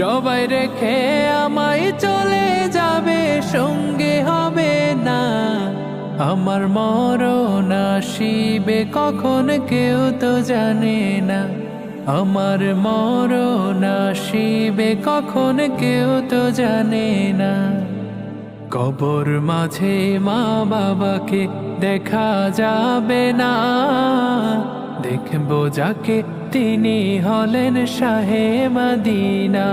সবাই রেখে আমায় চলে যাবে, সঙ্গে হবে না। আমার মরণ আসিবে কখন কেউ তো জানে না। আমার মরণ আসিবে কখন কেউ তো জানে না। কবর মাঝে মা বাবাকে দেখা যাবে না। দেখব যাকে তিনি হলেন শাহে মদিনা।